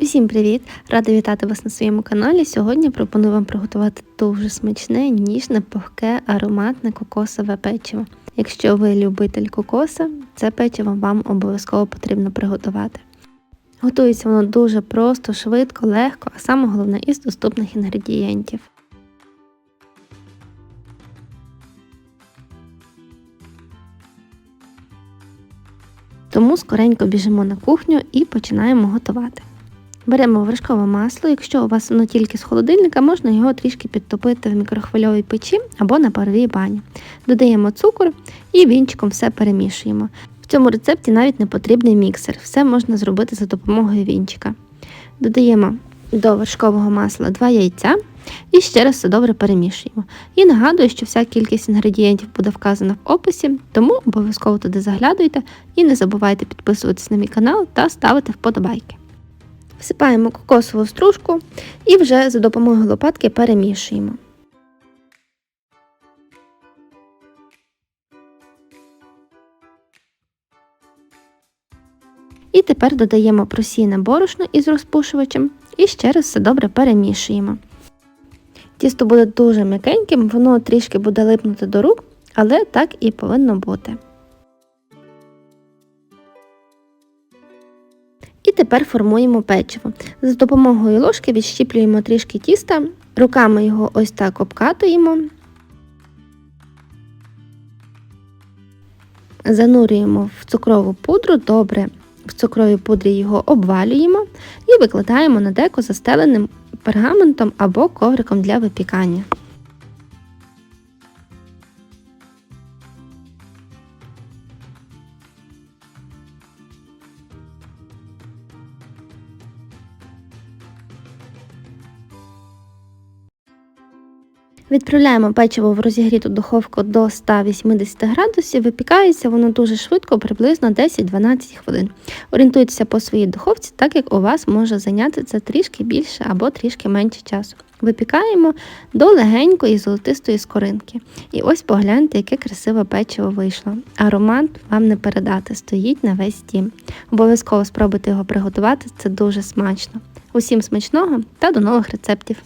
Усім привіт! Рада вітати вас на своєму каналі. Сьогодні пропоную вам приготувати дуже смачне, ніжне, пухке, ароматне кокосове печиво. Якщо ви любитель кокоса, це печиво вам обов'язково потрібно приготувати. Готується воно дуже просто, швидко, легко, а саме головне із доступних інгредієнтів. Тому скоренько біжимо на кухню і починаємо готувати. Беремо вершкове масло, якщо у вас воно тільки з холодильника, можна його трішки підтопити в мікрохвильовій печі або на паровій бані. Додаємо цукор і вінчиком все перемішуємо. В цьому рецепті навіть не потрібний міксер, все можна зробити за допомогою вінчика. Додаємо до вершкового масла 2 яйця і ще раз все добре перемішуємо. І нагадую, що вся кількість інгредієнтів буде вказана в описі, тому обов'язково туди заглядуйте і не забувайте підписуватись на мій канал та ставити вподобайки. Всипаємо кокосову стружку і вже за допомогою лопатки перемішуємо. І тепер додаємо просійне борошно із розпушувачем і ще раз все добре перемішуємо. Тісто буде дуже м'якеньким, воно трішки буде липнути до рук, але так і повинно бути. Тепер формуємо печиво. За допомогою ложки відщіплюємо трішки тіста, руками його ось так обкатуємо, занурюємо в цукрову пудру, добре в цукровій пудрі його обвалюємо і викладаємо на деко застеленим пергаментом або ковриком для випікання. Відправляємо печиво в розігріту духовку до 180 градусів, випікається воно дуже швидко, приблизно 10-12 хвилин. Орієнтуйтеся по своїй духовці, так як у вас може зайняти це трішки більше або трішки менше часу. Випікаємо до легенької золотистої скоринки. І ось погляньте, яке красиве печиво вийшло. Аромат вам не передати, стоїть на весь дім. Обов'язково спробуйте його приготувати, це дуже смачно. Усім смачного та до нових рецептів!